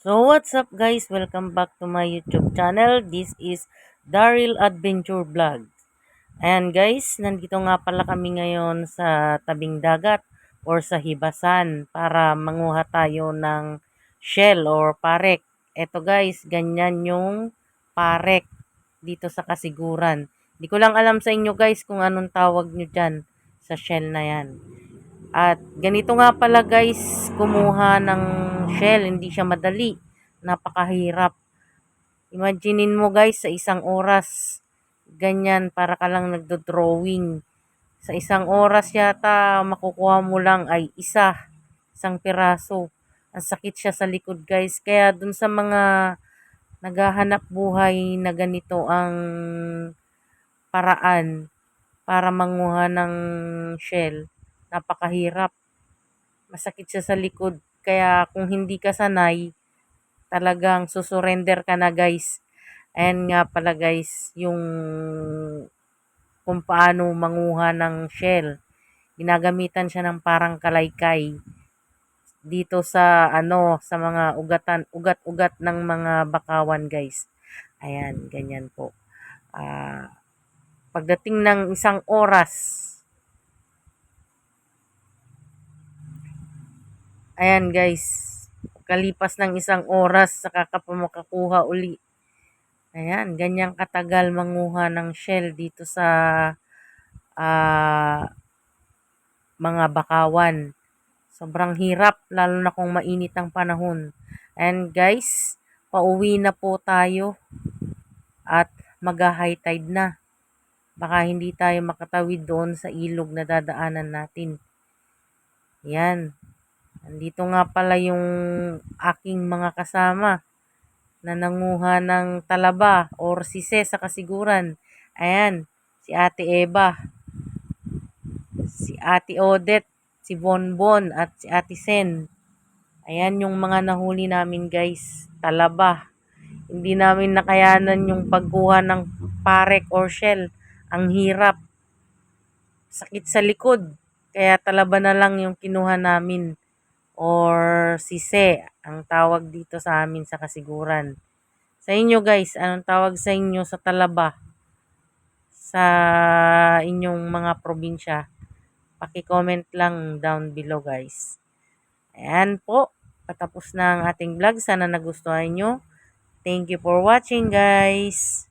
So what's up guys? Welcome back to my YouTube channel. This is Daryl Adventure Vlog. Ayan guys, nandito nga pala kami ngayon sa tabing dagat or sa hibasan para manguha tayo ng shell or parek. Eto guys, ganyan yung parek dito sa kasiguran. Hindi ko lang alam sa inyo guys kung anong tawag nyo dyan sa shell na yan. At ganito nga pala guys, kumuha ng shell, hindi siya madali. Napakahirap. Imaginein mo guys, sa isang oras, ganyan, para ka lang nagdo-drawing. Sa isang oras yata, makukuha mo lang ay isa, isang piraso. Ang sakit siya sa likod guys. Kaya dun sa mga naghahanap buhay na ganito ang paraan para manguha ng shell, napakahirap. Masakit siya sa likod. Kaya kung hindi ka sanay, talagang susurrender ka na guys. Ayan nga pala guys, yung kung paano manguha ng shell. Ginagamitan siya ng parang kalaykay dito sa ano sa mga ugatan ugat-ugat ng mga bakawan guys. Ayan, ganyan po. Ah, pagdating ng isang oras, Ayan guys, kalipas ng isang oras, saka ka uli. Ayan, ganyang katagal manguha ng shell dito sa ah, mga bakawan. Sobrang hirap, lalo na kung mainit ang panahon. And guys, pauwi na po tayo at mag-high tide na. Baka hindi tayo makatawid doon sa ilog na dadaanan natin. Yan. Andito nga pala yung aking mga kasama na nanguha ng talaba or sise sa kasiguran. Ayan, si Ate Eva, si Ate Odette, si Bonbon at si Ate Sen. Ayan yung mga nahuli namin guys, talaba. Hindi namin nakayanan yung pagkuha ng parek or shell. Ang hirap. Sakit sa likod. Kaya talaba na lang yung kinuha namin or sise ang tawag dito sa amin sa kasiguran. Sa inyo guys, anong tawag sa inyo sa talaba? Sa inyong mga probinsya? Paki-comment lang down below guys. Ayan po, patapos na ang ating vlog. Sana nagustuhan nyo. Thank you for watching guys.